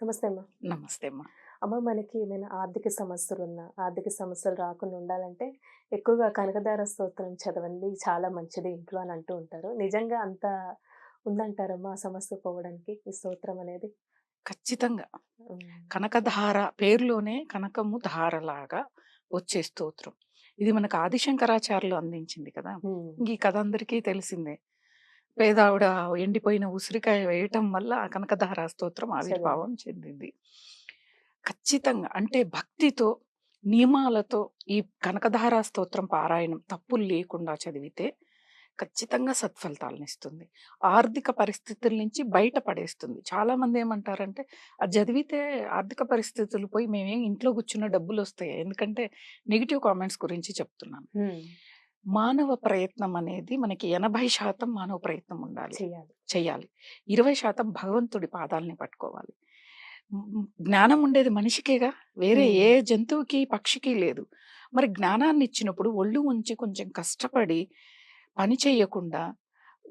నమస్తే అమ్మా. నమస్తే అమ్మా. అమ్మ మనకి ఏమైనా ఆర్థిక సమస్యలు ఉన్నా ఆర్థిక సమస్యలు రాకుండా ఉండాలంటే ఎక్కువగా కనకదార స్తోత్రం చదవండి చాలా మంచిది ఇంట్లో అని అంటూ ఉంటారు. నిజంగా అంత ఉందంటారమ్మా ఆ సమస్య పోవడానికి ఈ స్తోత్రం అనేది? ఖచ్చితంగా. కనకధార పేరులోనే కనకము ధారలాగా వచ్చే స్తోత్రం. ఇది మనకు ఆదిశంకరాచార్యులు అందించింది కదా? ఈ కథ అందరికీ తెలిసిందే. పేదావిడ ఎండిపోయిన ఉసిరికాయ వేయటం వల్ల ఆ కనకధార స్తోత్రం ఆవిర్భావం చెందింది. ఖచ్చితంగా అంటే భక్తితో నియమాలతో ఈ కనకధార స్తోత్రం పారాయణం తప్పులు లేకుండా చదివితే ఖచ్చితంగా సత్ఫలితాలను ఇస్తుంది. ఆర్థిక పరిస్థితుల నుంచి బయటపడేస్తుంది చాలా మంది ఏమంటారంటే అది చదివితే ఆర్థిక పరిస్థితులు పోయి మేమేం ఇంట్లో కూర్చున్న డబ్బులు వస్తాయి? ఎందుకంటే నెగిటివ్ కామెంట్స్ గురించి చెప్తున్నాను. మానవ ప్రయత్నం అనేది మనకి ఎనభై శాతం మానవ ప్రయత్నం ఉండాలి. చెయ్యాలి చేయాలి. ఇరవై శాతం భగవంతుడి పాదాలని పట్టుకోవాలి. మ్, జ్ఞానం ఉండేది మనిషికేగా? వేరే మ్మ్. ఏ జంతువుకి పక్షికి లేదు. మరి జ్ఞానాన్ని ఇచ్చినప్పుడు ఒళ్ళు ఉంచి కొంచెం కష్టపడి పని చేయకుండా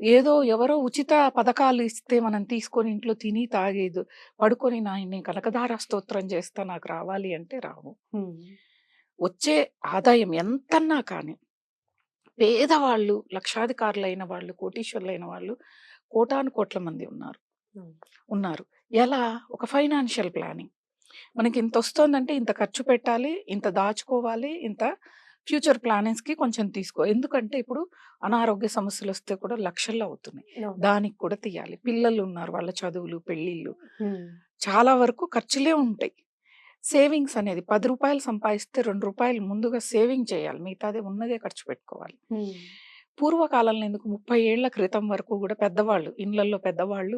ఏదో ఎవరో ఉచిత పథకాలు ఇస్తే మనం తీసుకొని ఇంట్లో తిని తాగేదు పడుకొని నా నేను కనకధార స్తోత్రం చేస్తా నాకు రావాలి అంటే రావు. ఉమ్. వచ్చే ఆదాయం ఎంతన్నా కానీ పేదవాళ్ళు లక్షాధికారులైన వాళ్ళు కోటీశ్వరులైన వాళ్ళు కోటాను కోట్ల మంది ఉన్నారు. ఉన్నారు. ఎలా? ఒక ఫైనాన్షియల్ ప్లానింగ్. మనకి ఇంత వస్తుందంటే ఇంత ఖర్చు పెట్టాలి ఇంత దాచుకోవాలి ఇంత ఫ్యూచర్ ప్లానింగ్స్కి కొంచెం తీసుకో. ఎందుకంటే ఇప్పుడు అనారోగ్య సమస్యలు వస్తే కూడా లక్షల్లో అవుతున్నాయి. దానికి కూడా తీయాలి. పిల్లలు ఉన్నారు వాళ్ళ చదువులు పెళ్ళిళ్ళు. చాలా వరకు ఖర్చులే ఉంటాయి. సేవింగ్స్ అనేది పది రూపాయలు సంపాదిస్తే రెండు రూపాయలు ముందుగా సేవింగ్ చేయాలి మిగతాదే ఉన్నదే ఖర్చు పెట్టుకోవాలి. పూర్వకాలంలో ఎందుకు ముప్పై ఏళ్ళ క్రితం వరకు కూడా పెద్దవాళ్ళు ఇళ్ళలో పెద్దవాళ్ళు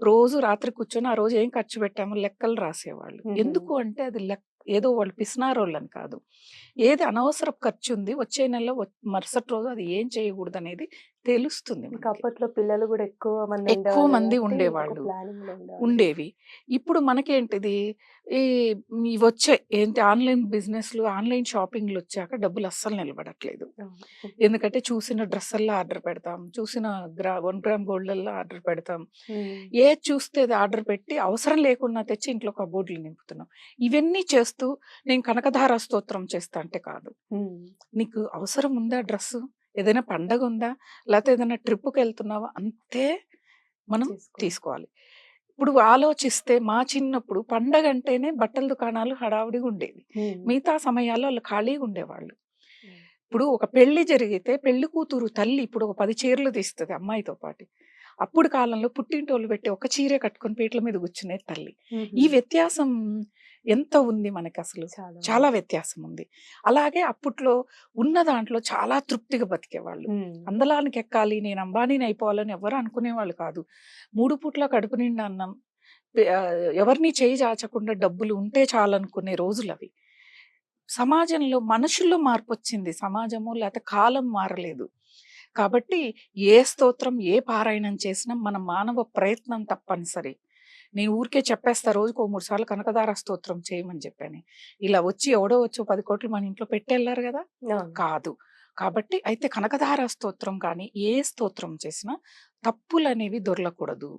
రోజు రాత్రి కూర్చొని ఆ రోజు ఏం ఖర్చు పెట్టామో లెక్కలు రాసేవాళ్ళు. ఎందుకు అంటే అది లెక్క ఏదో వాళ్ళు పిసినారోళ్ళని కాదు ఏది అనవసరపు ఖర్చు ఉంది వచ్చే నెలలో మరుసటి రోజు అది ఏం చేయకూడదు అనేది తెలుస్తుంది. అప్పట్లో పిల్లలు కూడా ఎక్కువ మంది ఎక్కువ మంది ఉండేవాళ్ళు. ఉండేవి ఇప్పుడు మనకేంటిది ఈ ఇవి వచ్చాయి ఏంటి ఆన్లైన్ బిజినెస్లు ఆన్లైన్ షాపింగ్లు వచ్చాక డబ్బులు అస్సలు నిలబడట్లేదు. ఎందుకంటే చూసిన డ్రెస్సల్లో ఆర్డర్ పెడతాం చూసిన గ్రా వన్ గ్రామ్ గోల్డ్లలో ఆర్డర్ పెడతాం. ఏది చూస్తే ఆర్డర్ పెట్టి అవసరం లేకున్నా తెచ్చి ఇంట్లో కబోర్డులు నింపుతున్నాం ఇవన్నీ చేస్తూ నేను కనకధార స్తోత్రం చేస్తా అంటే కాదు. నీకు అవసరం ఉందా డ్రెస్ ఏదైనా పండగ ఉందా లేకపోతే ఏదైనా ట్రిప్కి వెళ్తున్నావా అంతే మనం. తీసుకోవాలి ఇప్పుడు ఆలోచిస్తే మా చిన్నప్పుడు పండగ అంటేనే బట్టల దుకాణాలు హడావుడిగా ఉండేవి. మిగతా సమయాల్లో వాళ్ళు ఖాళీగా ఉండేవాళ్ళు. ఇప్పుడు ఒక పెళ్ళి జరిగితే పెళ్ళి కూతురు తల్లి ఇప్పుడు ఒక పది చీరలు తీస్తుంది అమ్మాయితో పాటు అప్పుడు కాలంలో పుట్టింటోళ్ళు పెట్టి ఒక చీరే కట్టుకొని పీటల మీద కూర్చునే తల్లి. ఈ వ్యత్యాసం ఎంత ఉంది మనకి అసలు చాలా వ్యత్యాసం ఉంది అలాగే అప్పట్లో ఉన్న దాంట్లో చాలా తృప్తిగా బతికేవాళ్ళు. అందలానికి ఎక్కాలి నేను అంబానీని అయిపోవాలని ఎవరు అనుకునేవాళ్ళు కాదు. మూడు పూట్ల కడుపు నిండా అన్నం ఎవరిని చేయి చాచకుండా డబ్బులు ఉంటే చాలనుకునే రోజులు అవి సమాజంలో మనుషుల్లో మార్పు వచ్చింది సమాజము లేకపోతే కాలం మారలేదు. కాబట్టి ఏ స్తోత్రం ఏ పారాయణం చేసినా మన మానవ ప్రయత్నం తప్పనిసరి. నేను ఊరికే చెప్పేస్తా రోజుకు ఓ మూడు సార్లు కనకదార స్తోత్రం చేయమని చెప్పాను. ఇలా వచ్చి ఎవడో వచ్చి పది కోట్లు మన ఇంట్లో పెట్టెళ్ళారు కదా. కాదు. కాబట్టి అయితే కనకధార స్తోత్రం కానీ ఏ స్తోత్రం చేసినా తప్పులు అనేవి దొరలకూడదు.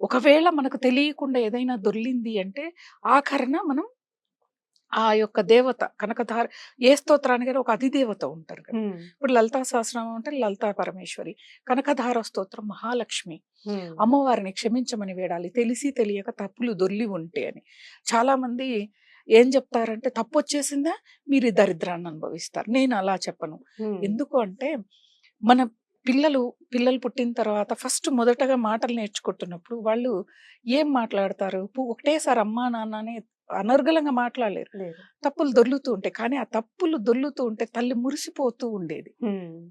ఒకవేళ మనకు తెలియకుండా ఏదైనా దొర్లింది అంటే ఆఖరణ మనం ఆ యొక్క దేవత కనకధార ఏ స్తోత్రానికి ఒక అధిదేవత ఉంటారు కదా. ఇప్పుడు లలితా సహస్రనామం అంటే లలితా పరమేశ్వరి కనకధార స్తోత్రం మహాలక్ష్మి. అమ్మవారిని క్షమించమని వేడాలి తెలిసి తెలియక తప్పులు దొర్లి ఉంటే అని. చాలా మంది ఏం చెప్తారంటే తప్పు వచ్చేసిందా? మీరు దరిద్రాన్ని అనుభవిస్తారు. నేను అలా చెప్పను. ఎందుకు అంటే మన పిల్లలు పిల్లలు పుట్టిన తర్వాత ఫస్ట్ మొదటగా మాటలు నేర్చుకుంటున్నప్పుడు వాళ్ళు ఏం మాట్లాడతారు? ఒకటేసారి అమ్మా నాన్న అని అనర్గళంగా మాట్లాడలేరు. తప్పులు దొర్లుతూ ఉంటాయి. కానీ ఆ తప్పులు దొర్లుతూ ఉంటే తల్లి మురిసిపోతూ ఉండేది.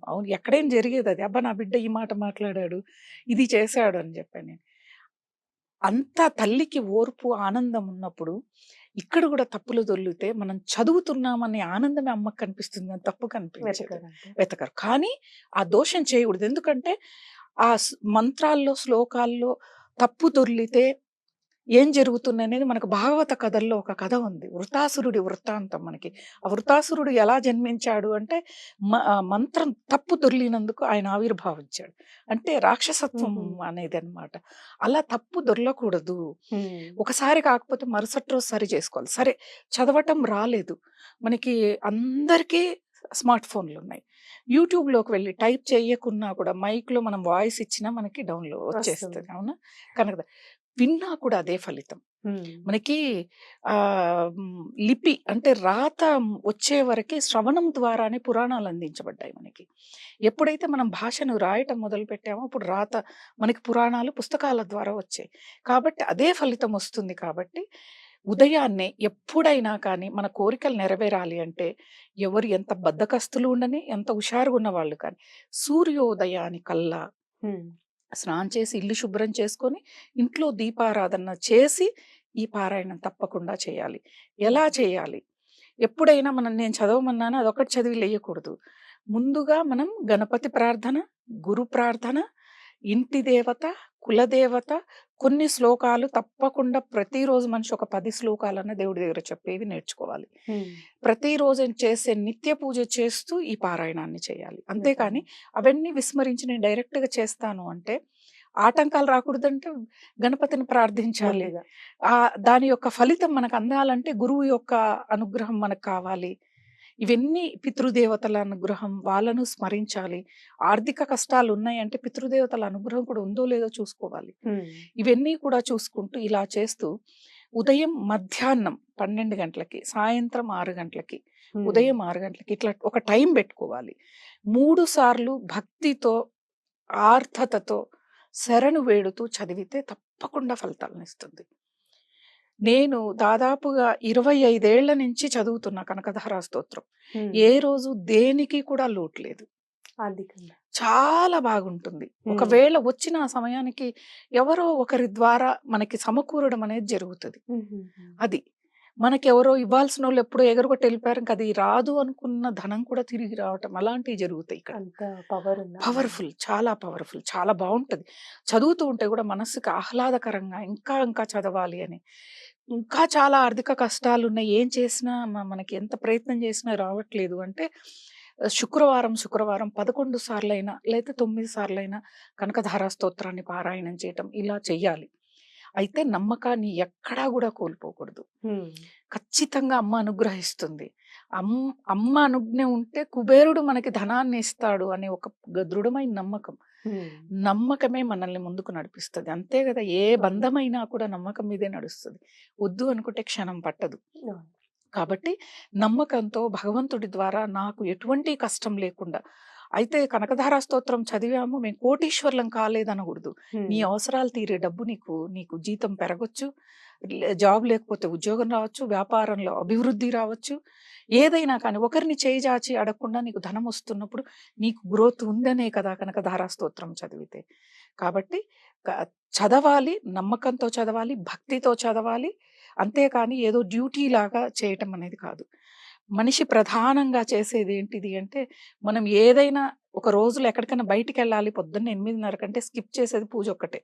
అవును ఎక్కడేం జరిగేది అది? అబ్బా నా బిడ్డ ఈ మాట మాట్లాడాడు ఇది చేశాడు అని చెప్పాను నేను. అంత తల్లికి ఓర్పు ఆనందం ఉన్నప్పుడు ఇక్కడ కూడా తప్పులు దొర్లితే మనం చదువుతున్నామనే ఆనందమే అమ్మకు కనిపిస్తుంది కానీ తప్పు కనిపించదు. వెతకరు. కానీ ఆ దోషం చేయకూడదు. ఎందుకంటే ఆ మంత్రాల్లో శ్లోకాల్లో తప్పు దొర్లితే ఏం జరుగుతుంది అనేది మనకు భాగవత కథల్లో ఒక కథ ఉంది. వృతాసురుడి వృత్తాంతం మనకి. ఆ వృతాసురుడు ఎలా జన్మించాడు అంటే మంత్రం తప్పు దొర్లినందుకు ఆయన ఆవిర్భావించాడు. అంటే రాక్షసత్వం. అనేది అన్నమాట అలా తప్పు దొరలకూడదు. ఒకసారి కాకపోతే మరుసటి రోజు సరి చేసుకోవాలి. సరే చదవటం రాలేదు. మనకి అందరికీ స్మార్ట్ ఫోన్లు ఉన్నాయి. యూట్యూబ్లోకి వెళ్ళి టైప్ చేయకున్నా కూడా మైక్లో మనం వాయిస్ ఇచ్చినా మనకి డౌన్లోడ్ వచ్చేస్తుంది. అవునా? కనుక విన్నా కూడా అదే ఫలితం. మనకి ఆ లిపి అంటే రాత వచ్చే వరకే శ్రవణం ద్వారానే పురాణాలు అందించబడ్డాయి మనకి ఎప్పుడైతే మనం భాషను రాయటం మొదలు పెట్టామో అప్పుడు రాత మనకి పురాణాలు పుస్తకాల ద్వారా వచ్చాయి కాబట్టి అదే ఫలితం వస్తుంది కాబట్టి ఉదయాన్నే ఎప్పుడైనా కానీ మన కోరికలు నెరవేరాలి అంటే ఎవరు ఎంత బద్ధకస్తులు ఉండని ఎంత హుషారుగా ఉన్న వాళ్ళు కానీ సూర్యోదయానికల్లా హ్మ్. స్నానం చేసి ఇల్లు శుభ్రం చేసుకొని ఇంట్లో దీపారాధన చేసి ఈ పారాయణం తప్పకుండా చేయాలి. ఎలా చేయాలి? ఎప్పుడైనా మనం నేను చదవమన్నాను అదొకటి చదివి లేయకూడదు. ముందుగా మనం గణపతి ప్రార్థన గురు ప్రార్థన ఇంటి దేవత కులదేవత కొన్ని శ్లోకాలు తప్పకుండా ప్రతిరోజు మనిషి ఒక పది శ్లోకాలన్న దేవుడి దగ్గర చెప్పేవి నేర్చుకోవాలి. ప్రతిరోజు చేసే నిత్య పూజ చేస్తూ ఈ పారాయణాన్ని చేయాలి. అంతేకాని అవన్నీ విస్మరించి నేను డైరెక్ట్గా చేస్తాను అంటే ఆటంకాలు రాకూడదంటే గణపతిని ప్రార్థించాలి. ఆ దాని యొక్క ఫలితం మనకు అందాలంటే గురువు యొక్క అనుగ్రహం మనకు కావాలి. ఇవన్నీ పితృదేవతల అనుగ్రహం వాళ్ళను స్మరించాలి ఆర్థిక కష్టాలు ఉన్నాయంటే పితృదేవతల అనుగ్రహం కూడా ఉందో లేదో చూసుకోవాలి. ఇవన్నీ కూడా చూసుకుంటూ ఇలా చేస్తూ ఉదయం మధ్యాహ్నం పన్నెండు గంటలకి సాయంత్రం ఆరు గంటలకి. ఉదయం ఆరు గంటలకి ఇట్లా ఒక టైం పెట్టుకోవాలి మూడు సార్లు భక్తితో ఆర్థతతో శరణు వేడుతూ చదివితే తప్పకుండా ఫలితాలను ఇస్తుంది నేను దాదాపుగా ఇరవై ఐదేళ్ళ నుంచి చదువుతున్నా కనకధారా స్తోత్రం. ఏ రోజు దేనికి కూడా లోటు లేదు ఆర్థికంగా. చాలా బాగుంటుంది. ఒకవేళ వచ్చిన ఆ సమయానికి ఎవరో ఒకరి ద్వారా మనకి సమకూరడం అనేది జరుగుతుంది. అది మనకి ఎవరో ఇవ్వాల్సిన వాళ్ళు ఎప్పుడో ఎగరగొట్టి వెళ్ళిపోయారు. ఇంకా అది రాదు అనుకున్న ధనం కూడా తిరిగి రావటం అలాంటివి జరుగుతాయి ఇక్కడ? పవర్ఫుల్ చాలా పవర్ఫుల్ చాలా బాగుంటది. చదువుతూ ఉంటే కూడా మనసుకి ఆహ్లాదకరంగా ఇంకా ఇంకా చదవాలి అని. ఇంకా చాలా ఆర్థిక కష్టాలు ఉన్నాయి. ఏం చేసినా మనకి ఎంత ప్రయత్నం చేసినా రావట్లేదు. అంటే శుక్రవారం శుక్రవారం పదకొండు సార్లైనా లేదా తొమ్మిది సార్లైనా కనకధారా స్తోత్రాన్ని పారాయణం చేయటం ఇలా చెయ్యాలి. అయితే నమ్మకాన్ని ఎక్కడా కూడా కోల్పోకూడదు. ఖచ్చితంగా అమ్మ అనుగ్రహిస్తుంది. అమ్మ అమ్మ అనుజ్ఞ ఉంటే కుబేరుడు మనకి ధనాన్ని ఇస్తాడు అనే ఒక దృఢమైన నమ్మకం. నమ్మకమే మనల్ని ముందుకు నడిపిస్తుంది. అంతే కదా ఏ బంధమైనా కూడా నమ్మకం మీదే నడుస్తుంది. వద్దు అనుకుంటే క్షణం పట్టదు. కాబట్టి నమ్మకంతో భగవంతుడి ద్వారా నాకు ఎటువంటి కష్టం లేకుండా అయితే కనకధారా స్తోత్రం చదివాము మేము కోటీశ్వర్లం కాలేదనకూడదు. నీ. అవసరాలు తీరే డబ్బు నీకు నీకు జీతం పెరగొచ్చు జాబ్ లేకపోతే ఉద్యోగం రావచ్చు వ్యాపారంలో అభివృద్ధి రావచ్చు. ఏదైనా కానీ ఒకరిని చేయి చాచి అడగకుండా నీకు ధనం వస్తున్నప్పుడు నీకు గ్రోత్ ఉందనే కదా కనుక ధారా స్తోత్రం చదివితే. కాబట్టి చదవాలి నమ్మకంతో చదవాలి భక్తితో చదవాలి అంతేకాని ఏదో డ్యూటీ లాగా చేయటం అనేది కాదు. మనిషి ప్రధానంగా చేసేది ఏంటిది అంటే మనం ఏదైనా ఒక రోజులో ఎక్కడికైనా బయటికి వెళ్ళాలి పొద్దున్న ఎనిమిదిన్నర కంటే స్కిప్ చేసేది పూజ ఒక్కటే.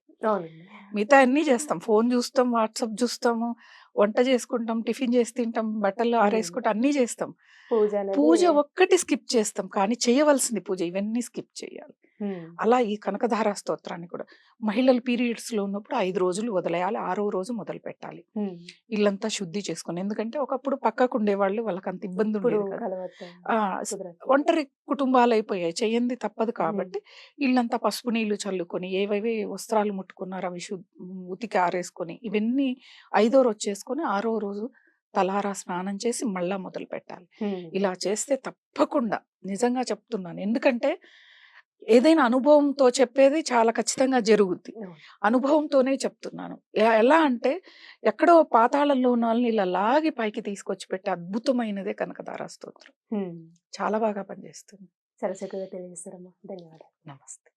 మిగతా అన్నీ చేస్తాం ఫోన్ చూస్తాం వాట్సాప్ చూస్తాము వంట చేసుకుంటాం టిఫిన్ చేసి తింటాం బట్టలు. ఆరేసుకుంటాం అన్నీ చేస్తాం పూజ ఒక్కటి స్కిప్ చేస్తాం కానీ చేయవలసింది పూజ ఇవన్నీ స్కిప్ చేయాలి. అలా ఈ కనకధారా స్తోత్రాన్ని కూడా మహిళలు పీరియడ్స్లో ఉన్నప్పుడు ఐదు రోజులు వదిలేయాలి ఆరో రోజు మొదలు పెట్టాలి. ఇల్లంతా శుద్ధి చేసుకొని ఎందుకంటే ఒకప్పుడు పక్కకు ఉండేవాళ్ళు వాళ్ళకి అంత ఇబ్బంది ఉండేది. ఒంటరి కుటుంబాలు అయిపోయాయి చెయ్యంది తప్పదు. కాబట్టి ఇల్లంతా పసుపు నీళ్ళు చల్లుకొని ఏవేవి వస్త్రాలు ముట్టుకున్నారో అవి ఉతికి ఆరేసుకొని ఇవన్నీ ఐదో రోజు చేసుకొని ఆరో రోజు తలారా స్నానం చేసి మళ్ళా మొదలు పెట్టాలి. ఇలా చేస్తే తప్పకుండా. నిజంగా చెప్తున్నాను. ఎందుకంటే ఏదైనా అనుభవంతో చెప్పేది చాలా ఖచ్చితంగా జరుగుద్ది. అనుభవంతోనే చెప్తున్నాను. ఎలా అంటే ఎక్కడో పాతాళంలో ఉన్న వాళ్ళని ఇలా లాగి పైకి తీసుకొచ్చి పెట్టే అద్భుతమైనదే కనకదారా స్తోత్రం. చాలా బాగా పనిచేస్తుంది. చక్కగా తెలియజేస్తారమ్మా ధన్యవాదాలు. నమస్తే.